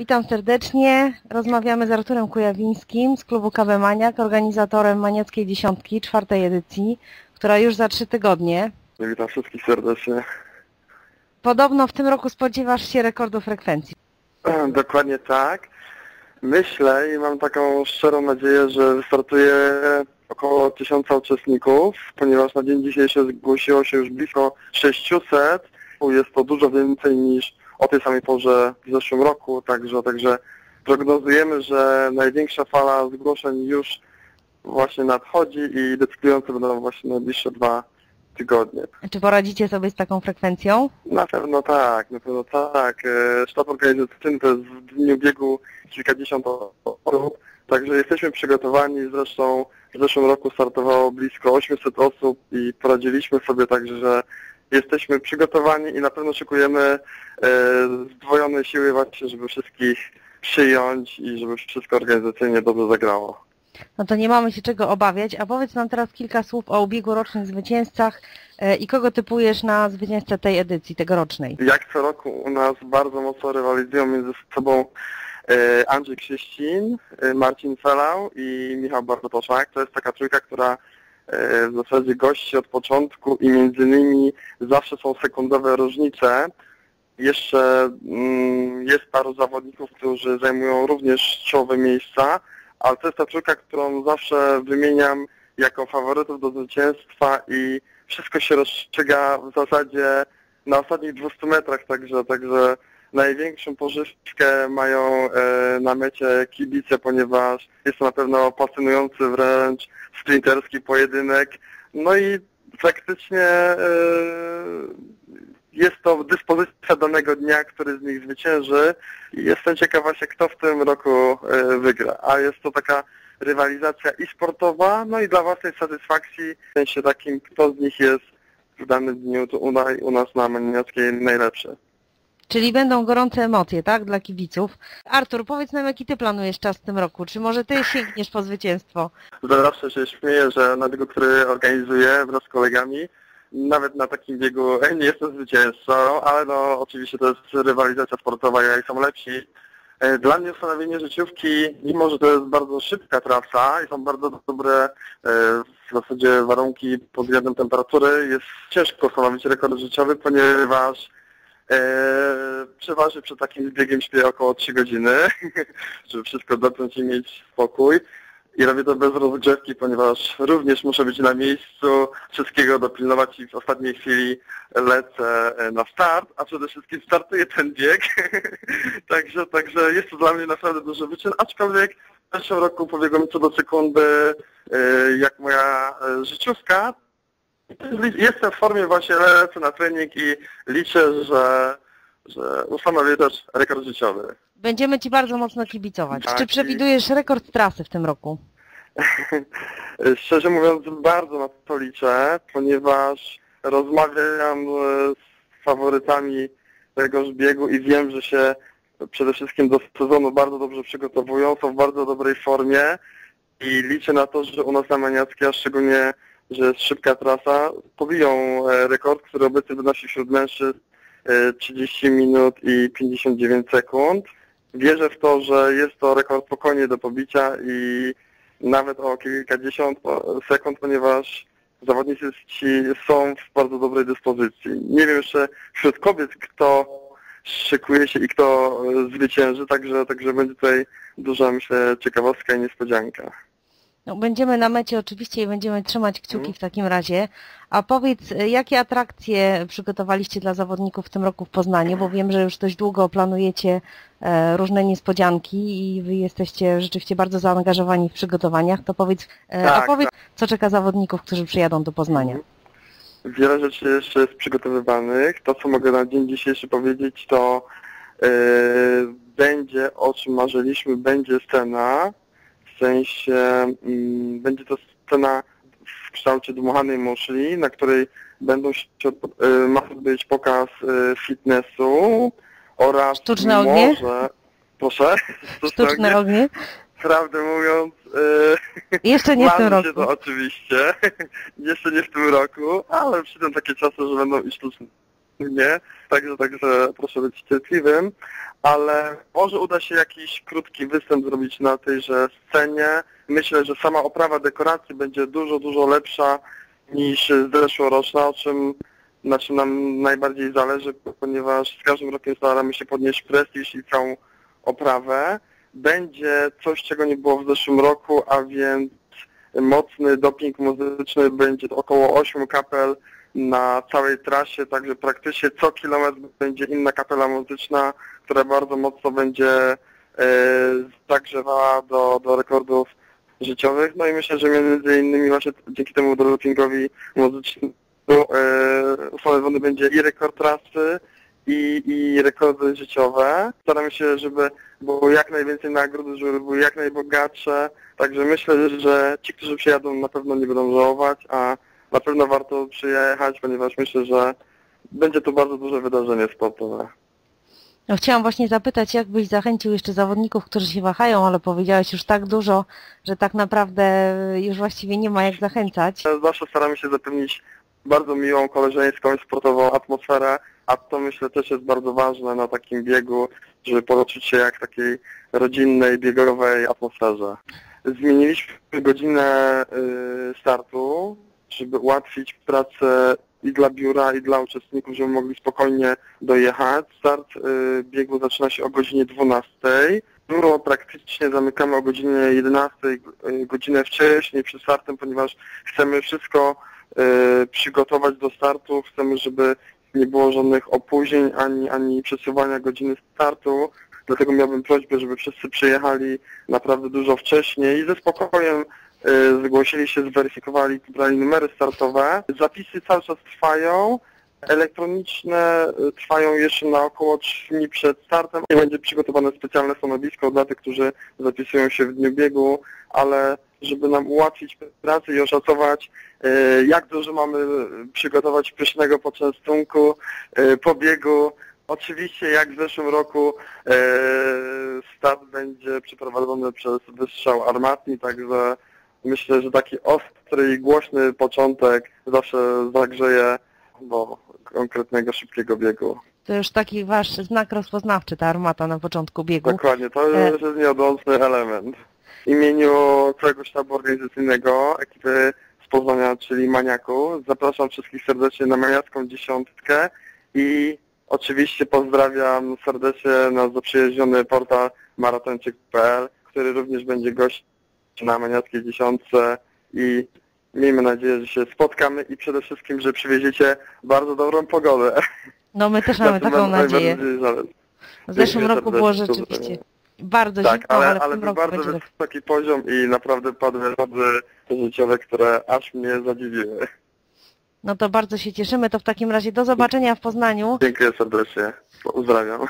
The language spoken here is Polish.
Witam serdecznie. Rozmawiamy z Arturem Kujawińskim z klubu KB Maniak, organizatorem Maniackiej Dziesiątki, czwartej edycji, która już za trzy tygodnie. Witam wszystkich serdecznie. Podobno w tym roku spodziewasz się rekordu frekwencji. Dokładnie tak. Myślę i mam taką szczerą nadzieję, że wystartuje około tysiąca uczestników, ponieważ na dzień dzisiejszy zgłosiło się już blisko 600. Jest to dużo więcej niż o tej samej porze w zeszłym roku, także, także prognozujemy, że największa fala zgłoszeń już właśnie nadchodzi i decydujące będą właśnie najbliższe dwa tygodnie. Czy poradzicie sobie z taką frekwencją? Na pewno tak, na pewno tak. E, Sztab organizacyjny to jest w dniu biegu kilkadziesiąt osób, także jesteśmy przygotowani. Zresztą w zeszłym roku startowało blisko 800 osób i poradziliśmy sobie także, że jesteśmy przygotowani i na pewno szykujemy e, zdwojone siły właśnie, żeby wszystkich przyjąć i żeby wszystko organizacyjnie dobrze zagrało. No to nie mamy się czego obawiać, a powiedz nam teraz kilka słów o ubiegłorocznych zwycięzcach e, i kogo typujesz na zwycięzcę tej edycji, tegorocznej. Jak co roku u nas bardzo mocno rywalizują między sobą e, Andrzej Krzyścin, Marcin Felał i Michał Bartoszak. To jest taka trójka, która w zasadzie gości od początku i między nimi zawsze są sekundowe różnice. Jeszcze mm, jest paru zawodników, którzy zajmują również czołowe miejsca, ale to jest ta trójka, którą zawsze wymieniam jako faworytów do zwycięstwa i wszystko się rozstrzyga w zasadzie na ostatnich 200 metrach, także, także największą pożywkę mają e, na mecie kibice, ponieważ jest to na pewno pasjonujący wręcz sprinterski pojedynek. No i faktycznie e, jest to dyspozycja danego dnia, który z nich zwycięży jestem ciekaw właśnie kto w tym roku e, wygra. A jest to taka rywalizacja i sportowa, no i dla własnej satysfakcji, w sensie takim kto z nich jest w danym dniu u nas na Maniackiej najlepszy. Czyli będą gorące emocje, tak, dla kibiców. Artur, powiedz nam, jaki ty planujesz czas w tym roku? Czy może ty sięgniesz po zwycięstwo? Zawsze się śmieję, że na biegu, który organizuję wraz z kolegami, nawet na takim biegu nie jestem zwycięzcą, ale no oczywiście to jest rywalizacja sportowa, jak są lepsi. E, Dla mnie ustanowienie życiówki, mimo że to jest bardzo szybka trasa i są bardzo dobre e, w zasadzie warunki pod względem temperatury, jest ciężko ustanowić rekord życiowy, ponieważ przeważnie przed takim biegiem śpię około 3 godziny, żeby wszystko dopiąć i mieć spokój. I robię to bez rozgrzewki, ponieważ również muszę być na miejscu, wszystkiego dopilnować i w ostatniej chwili lecę e, na start, a przede wszystkim startuję ten bieg. także, także jest to dla mnie naprawdę duży wyczyn, aczkolwiek w zeszłym roku pobiegłem co do sekundy e, jak moja e, życiówka. Jestem w formie właśnie, lecę na trening i liczę, że, że ustanowię też rekord życiowy. Będziemy ci bardzo mocno kibicować. Tak, Czy i- przewidujesz rekord trasy w tym roku? Szczerze mówiąc, bardzo na to liczę, ponieważ rozmawiam e, z faworytami tegoż biegu i wiem, że się przede wszystkim do sezonu bardzo dobrze przygotowują, są w bardzo dobrej formie i liczę na to, że u nas na Maniackiej, a szczególnie, że jest szybka trasa, pobiją e, rekord, który obecnie wynosi wśród mężczyzn e, 30 minut i 59 sekund. Wierzę w to, że jest to rekord spokojnie do pobicia i nawet o kilkadziesiąt o, sekund, ponieważ zawodnicy ci są w bardzo dobrej dyspozycji. Nie wiem jeszcze wśród kobiet, kto szykuje się i kto e, zwycięży, także, także będzie tutaj duża, myślę, ciekawostka i niespodzianka. No, będziemy na mecie oczywiście i będziemy trzymać kciuki Mhm. w takim razie. A powiedz, e, jakie atrakcje przygotowaliście dla zawodników w tym roku w Poznaniu, bo wiem, że już dość długo planujecie e, różne niespodzianki i wy jesteście rzeczywiście bardzo zaangażowani w przygotowaniach. To powiedz, e, a Tak, powiedz, co czeka zawodników, którzy przyjadą do Poznania? Wiele rzeczy jeszcze jest przygotowywanych. To, co mogę na dzień dzisiejszy powiedzieć, to e, będzie, o czym marzyliśmy, będzie scena. W sensie mm, będzie to scena w kształcie dmuchanej muszli, na której będą się, e, ma być pokaz e, fitnessu oraz Sztuczne ognie? może... Proszę? Sztuczne ognie? Prawdę mówiąc, e, Jeszcze nie w tym roku. to oczywiście. Jeszcze nie w tym roku, ale przyjdą takie czasy, że będą i sztuczne nie, także, także proszę być cierpliwym, ale może uda się jakiś krótki występ zrobić na tejże scenie. Myślę, że sama oprawa dekoracji będzie dużo, dużo lepsza niż zeszłoroczna, o czym, na czym nam najbardziej zależy, ponieważ z każdym rokiem staramy się podnieść prestiż i całą oprawę. Będzie coś, czego nie było w zeszłym roku, a więc mocny doping muzyczny, będzie około 8 kapel na całej trasie, także praktycznie co kilometr będzie inna kapela muzyczna, która bardzo mocno będzie e, zagrzewała do, do rekordów życiowych. No i myślę, że między innymi właśnie dzięki temu dopingowi muzycznemu e, ustanowiony będzie i rekord trasy, i, i rekordy życiowe. Staramy się, żeby było jak najwięcej nagród, żeby były jak najbogatsze. Także myślę, że ci, którzy przyjadą na pewno nie będą żałować, a na pewno warto przyjechać, ponieważ myślę, że będzie to bardzo duże wydarzenie sportowe. No, chciałam właśnie zapytać, jak byś zachęcił jeszcze zawodników, którzy się wahają, ale powiedziałeś już tak dużo, że tak naprawdę już właściwie nie ma jak zachęcać. Zawsze staramy się zapewnić bardzo miłą, koleżeńską i sportową atmosferę, a to myślę też jest bardzo ważne na takim biegu, żeby poczuć się jak w takiej rodzinnej, biegowej atmosferze. Zmieniliśmy godzinę y, startu, żeby ułatwić pracę i dla biura, i dla uczestników, żeby mogli spokojnie dojechać. Start y, biegu zaczyna się o godzinie 12. Biuro praktycznie zamykamy o godzinie 11, y, godzinę wcześniej przed startem, ponieważ chcemy wszystko y, przygotować do startu, chcemy, żeby nie było żadnych opóźnień ani, ani przesuwania godziny startu. Dlatego miałbym prośbę, żeby wszyscy przyjechali naprawdę dużo wcześniej i ze spokojem zgłosili się, zweryfikowali, pobrali numery startowe. Zapisy cały czas trwają. Elektroniczne y, trwają jeszcze na około 3 dni przed startem będzie przygotowane specjalne stanowisko dla tych, którzy zapisują się w dniu biegu, ale żeby nam ułatwić pracę i oszacować, y, jak dużo mamy przygotować pysznego poczęstunku y, po biegu. Oczywiście jak w zeszłym roku y, start będzie przeprowadzony przez wystrzał armatni, także myślę, że taki ostry i głośny początek zawsze zagrzeje do konkretnego, szybkiego biegu. To już taki wasz znak rozpoznawczy, ta armata na początku biegu. Dokładnie, to jest nieodłączny element. W imieniu całego sztabu organizacyjnego ekipy z Poznania, czyli Maniaku, zapraszam wszystkich serdecznie na Maniacką Dziesiątkę i oczywiście pozdrawiam serdecznie nasz zaprzyjaźniony portal maratończyk.pl, który również będzie gościem na Maniackiej Dziesiątce i miejmy nadzieję, że się spotkamy i przede wszystkim, że przywieziecie bardzo dobrą pogodę. No my też mamy tym taką nadzieję. W zeszłym roku było rzeczywiście bardzo Tak, zimno, ale, ale w ale tym był roku bardzo wysoki poziom i naprawdę padły lody życiowe, które aż mnie zadziwiły. No to bardzo się cieszymy. To w takim razie do zobaczenia w Poznaniu. Dziękuję serdecznie. Pozdrawiam.